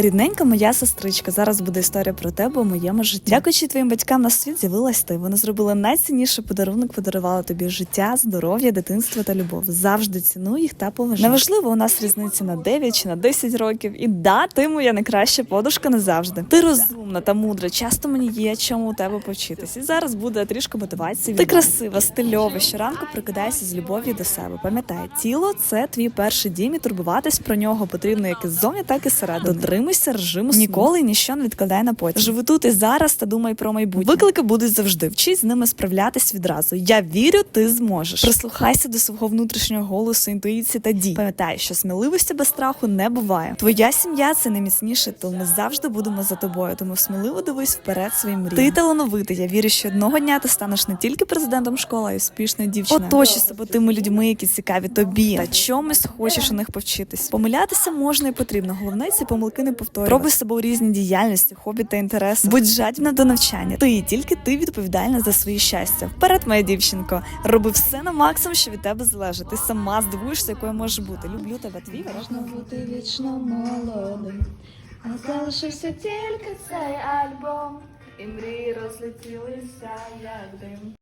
Рідненька моя сестричка. Зараз буде історія про тебе у моєму житті. Дякуючи твоїм батькам на світ з'явилась ти. Вони зробили найцінніший подарунок, подарували тобі життя, здоров'я, дитинство та любов. Завжди ціную їх та поважаю. Неважливо, у нас різниця на 9 чи на 10 років. І да, ти моя найкраща подушка назавжди. Ти розумна та мудра. Часто мені є чому у тебе повчитись. І зараз буде трішки мотивації. Ти красива, стильова. Щоранку прикидайся з любов'ю до себе. Пам'ятай, тіло це твій перший дім, і турбуватись про нього потрібно як іззовні, так і зсередини. Дотримуйся режиму сну. ніколи ніщо не відкладай на потім. Живи тут і зараз та думай про майбутнє. Виклики будуть завжди. Вчись з ними справлятись відразу. Я вірю, ти зможеш. Прислухайся до свого внутрішнього голосу, інтуїції та дій. Пам'ятай, що сміливості без страху не буває. Твоя сім'я це найміцніший тил. Ми завжди будемо за тобою. Тому сміливо дивись вперед своїм мріям. Ти талановитий. Я вірю, що одного дня ти станеш не тільки президентом школи, а й успішною дівчиною. Оточуй себе тими людьми, які цікаві тобі та чомусь хочеш у них повчитись. Помилятися можна і потрібно. Головне ці помилки не повторювати. Пробуй себе у різній діяльності, хобі та інтереси. Будь жадібна до навчання. Ти і тільки ти відповідальна за своє щастя. Вперед, моя дівчинко. Роби все на максимум, що від тебе залежить. Ти сама здивуєшся, якою можеш бути. Люблю тебе, твій. Можна бути вічно молодим, а залишився тільки цей альбом, і мрії розлетілися, як дим.